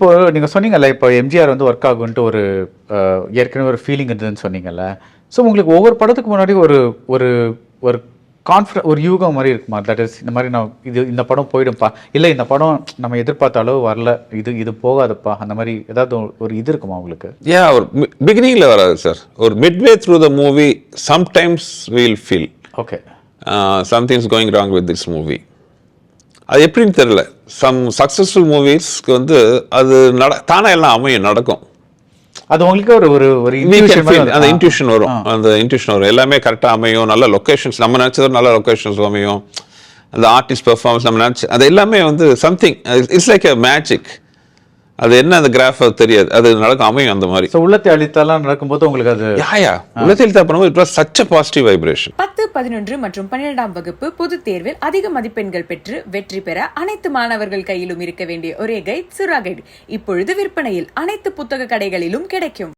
இப்போ நீங்கள் சொன்னீங்கல்ல இப்போ எம்ஜிஆர் வந்து ஒர்க் ஆகுன்ட்டு ஒரு ஏற்கனவே ஒரு ஃபீலிங் இருந்ததுன்னு சொன்னீங்கல்ல. ஸோ உங்களுக்கு ஒவ்வொரு படத்துக்கு முன்னாடி ஒரு ஒரு ஒரு கான்ஃபிட ஒரு யூகம் மாதிரி இருக்குமா? தட் இஸ் இந்த மாதிரி நான் இது இந்த படம் போயிடும்ப்பா. இல்லை இந்த படம் நம்ம எதிர்பார்த்த அளவு வரல. இது இது போகாதுப்பா. அந்த மாதிரி ஏதாவது ஒரு- ஒரு இது இருக்குமா உங்களுக்கு? ஏன் ஒரு பிகினிங்கில் வராது சார் ஒரு midway through the movie sometimes we'll feel okay something's going wrong with this movie அது எப்படின்னு தெரியல. சம் சக்ஸஸ்ஃபுல் மூவிஸ்க்கு வந்து அது நட தானே எல்லாம் அமையும் நடக்கும். அது உங்களுக்கு ஒரு ஒரு ஒரு அந்த. இன்ட்யூஷன் வரும். அந்த இன்ட்யூஷன் வரும். எல்லாமே கரெக்டாக அமையும். நல்ல லொக்கேஷன்ஸ் நம்ம நினச்சது நல்ல லொக்கேஷன்ஸ் அமையும். அந்த ஆர்டிஸ்ட் பெர்ஃபார்மன்ஸ் நம்ம நினச்சி அது எல்லாமே வந்து something it's like a magic அது என்ன அந்த கிராஃப் தெரியாது. அது நடக்கும் அமையும் அந்த மாதிரி. ஸோ உள்ளத்தை அழித்தாலாம் நடக்கும்போது உங்களுக்கு அது யா யா உள்ளத்தில் பண்ணும்போது it was such a positive vibration பத்து பதினொன்று மற்றும் பன்னிரெண்டாம் வகுப்பு பொதுத் தேர்வில் அதிக மதிப்பெண்கள் பெற்று வெற்றி பெற அனைத்து மாணவர்கள் கையிலும் இருக்க வேண்டிய ஒரே கைட் சுறா கைட் இப்பொழுது விற்பனையில் அனைத்து புத்தக கடைகளிலும் கிடைக்கும்.